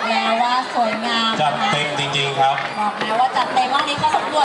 บอกแล้วว่าสวยงามจัดเต็มจริงๆครับ บอกแล้วว่าจัดเต็มห้างนี้เขาสมรวจ